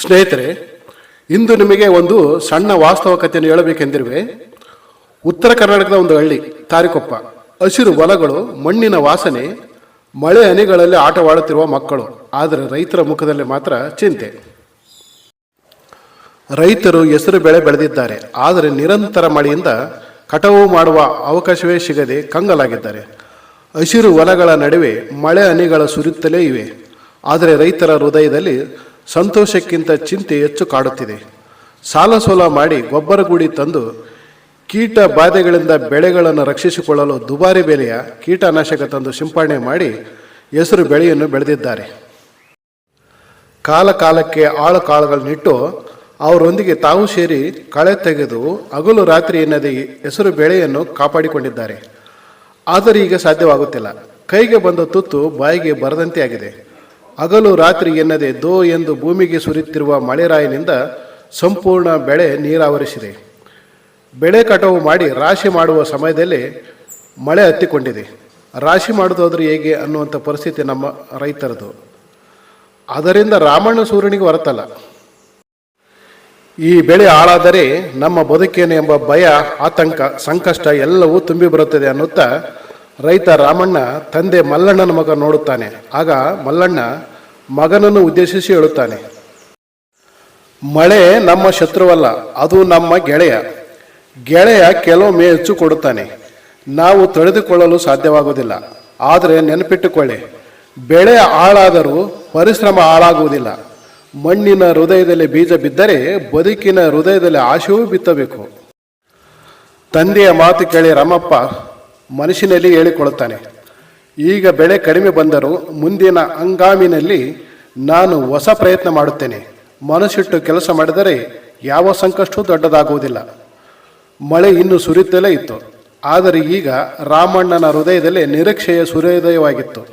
ಸ್ನೇಹಿತರೆ, ಇಂದು ನಿಮಗೆ ಒಂದು ಸಣ್ಣ ವಾಸ್ತವ ಕಥೆಯನ್ನು ಹೇಳಬೇಕೆಂದಿರುವೆ. ಉತ್ತರ ಕರ್ನಾಟಕದ ಒಂದು ಹಳ್ಳಿ, ತಾರಿಕೊಪ್ಪ. ಹಸಿರು ಹೊಲಗಳು, ಮಣ್ಣಿನ ವಾಸನೆ, ಮಳೆ ಹನಿಗಳಲ್ಲಿ ಆಟವಾಡುತ್ತಿರುವ ಮಕ್ಕಳು. ಆದರೆ ರೈತರ ಮುಖದಲ್ಲಿ ಮಾತ್ರ ಚಿಂತೆ. ರೈತರು ಹೆಸರು ಬೆಳೆ ಬೆಳೆದಿದ್ದಾರೆ. ಆದರೆ ನಿರಂತರ ಮಳೆಯಿಂದ ಕಟಾವು ಮಾಡುವ ಅವಕಾಶವೇ ಸಿಗದೆ ಕಂಗಲಾಗಿದ್ದಾರೆ. ಹಸಿರು ಹೊಲಗಳ ನಡುವೆ ಮಳೆ ಹನಿಗಳ ಸುರಿಯುತ್ತಲೇ ಇವೆ. ಆದರೆ ರೈತರ ಹೃದಯದಲ್ಲಿ ಸಂತೋಷಕ್ಕಿಂತ ಚಿಂತೆ ಹೆಚ್ಚು ಕಾಡುತ್ತಿದೆ. ಸಾಲ ಸೋಲ ಮಾಡಿ ಗೊಬ್ಬರ ಗುಡಿ ತಂದು ಕೀಟ ಬಾಧೆಗಳಿಂದ ಬೆಳೆಗಳನ್ನು ರಕ್ಷಿಸಿಕೊಳ್ಳಲು ದುಬಾರಿ ಬೆಲೆಯ ಕೀಟನಾಶಕ ತಂದು ಸಿಂಪಡಣೆ ಮಾಡಿ ಹೆಸರು ಬೆಳೆಯನ್ನು ಬೆಳೆದಿದ್ದಾರೆ. ಕಾಲ ಕಾಲಕ್ಕೆ ಆಳು ಕಾಳುಗಳನ್ನಿಟ್ಟು ಅವರೊಂದಿಗೆ ತಾವು ಸೇರಿ ಕಳೆ ತೆಗೆದು ಹಗಲು ರಾತ್ರಿ ಎನ್ನದೆ ಹೆಸರು ಬೆಳೆಯನ್ನು ಕಾಪಾಡಿಕೊಂಡಿದ್ದಾರೆ. ಆದರೆ ಈಗ ಸಾಧ್ಯವಾಗುತ್ತಿಲ್ಲ. ಕೈಗೆ ಬಂದ ತುತ್ತು ಬಾಯಿಗೆ ಬರದಂತೆ ಆಗಿದೆ. ಹಗಲು ರಾತ್ರಿ ಎನ್ನದೆ ದೋ ಎಂದು ಭೂಮಿಗೆ ಸುರಿಯುತ್ತಿರುವ ಮಳೆರಾಯಿನಿಂದ ಸಂಪೂರ್ಣ ಬೆಳೆ ನೀರಾವರಿಸಿದೆ. ಬೆಳೆ ಕಟಾವು ಮಾಡಿ ರಾಶಿ ಮಾಡುವ ಸಮಯದಲ್ಲಿ ಮಳೆ ಹತ್ತಿಕೊಂಡಿದೆ. ರಾಶಿ ಮಾಡೋದಾದ್ರೂ ಹೇಗೆ ಅನ್ನುವಂಥ ಪರಿಸ್ಥಿತಿ ನಮ್ಮ ರೈತರದು. ಅದರಿಂದ ರಾಮಣ್ಣ ಸೂರ್ಯನಿಗೆ ಹೊರತಲ್ಲ. ಈ ಬೆಳೆ ಹಾಳಾದರೆ ನಮ್ಮ ಬದುಕೇನು ಎಂಬ ಭಯ, ಆತಂಕ, ಸಂಕಷ್ಟ ಎಲ್ಲವೂ ತುಂಬಿ ಬರುತ್ತದೆ ಅನ್ನುತ್ತಾ ರೈತ ರಾಮಣ್ಣ ತಂದೆ ಮಲ್ಲಣ್ಣನ ಮಗ ನೋಡುತ್ತಾನೆ. ಆಗ ಮಲ್ಲಣ್ಣ ಮಗನನ್ನು ಉದ್ದೇಶಿಸಿ ಹೇಳುತ್ತಾನೆ, ಮಳೆ ನಮ್ಮ ಶತ್ರುವಲ್ಲ, ಅದು ನಮ್ಮ ಗೆಳೆಯ. ಗೆಳೆಯ ಕೆಲವೊಮ್ಮೆ ಹೆಚ್ಚು ಕೊಡುತ್ತಾನೆ. ನಾವು ತಡೆದುಕೊಳ್ಳಲು ಸಾಧ್ಯವಾಗುವುದಿಲ್ಲ. ಆದರೆ ನೆನಪಿಟ್ಟುಕೊಳ್ಳಿ ಬೆಳೆ ಹಾಳಾದರೂ ಪರಿಶ್ರಮ ಹಾಳಾಗುವುದಿಲ್ಲ. ಮಣ್ಣಿನ ಹೃದಯದಲ್ಲಿ ಬೀಜ ಬಿದ್ದರೆ ಬದುಕಿನ ಹೃದಯದಲ್ಲಿ ಆಶೆಯೂ ಬಿತ್ತಬೇಕು. ತಂದೆಯ ಮಾತು ಕೇಳಿ ರಾಮಪ್ಪ ಮನಸ್ಸಿನಲ್ಲಿ ಹೇಳಿಕೊಳ್ಳುತ್ತಾನೆ. ಈಗ ಬೆಳೆ ಕಡಿಮೆ ಬಂದರೂ ಮುಂದಿನ ಹಂಗಾಮಿನಲ್ಲಿ ನಾನು ಹೊಸ ಪ್ರಯತ್ನ ಮಾಡುತ್ತೇನೆ. ಮನಸ್ಸಿಟ್ಟು ಕೆಲಸ ಮಾಡಿದರೆ ಯಾವ ಸಂಕಷ್ಟವೂ ದೊಡ್ಡದಾಗುವುದಿಲ್ಲ. ಮಳೆ ಇನ್ನೂ ಸುರಿಯುತ್ತಲೇ ಇತ್ತು. ಆದರೆ ಈಗ ರಾಮಣ್ಣನ ಹೃದಯದಲ್ಲಿ ನಿರೀಕ್ಷೆಯ ಸೂರ್ಯೋದಯವಾಗಿತ್ತು.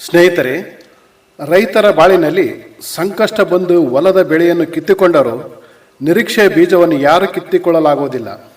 ಸ್ನೇಹಿತರೆ, ರೈತರ ಬಾಳಿನಲ್ಲಿ ಸಂಕಷ್ಟ ಬಂದು ಹೊಲದ ಬೆಳೆಯನ್ನು ಕಿತ್ತುಕೊಂಡರೂ ನಿರೀಕ್ಷೆಯ ಬೀಜವನ್ನು ಯಾರು ಕಿತ್ತಿಕೊಳ್ಳಲಾಗುವುದಿಲ್ಲ.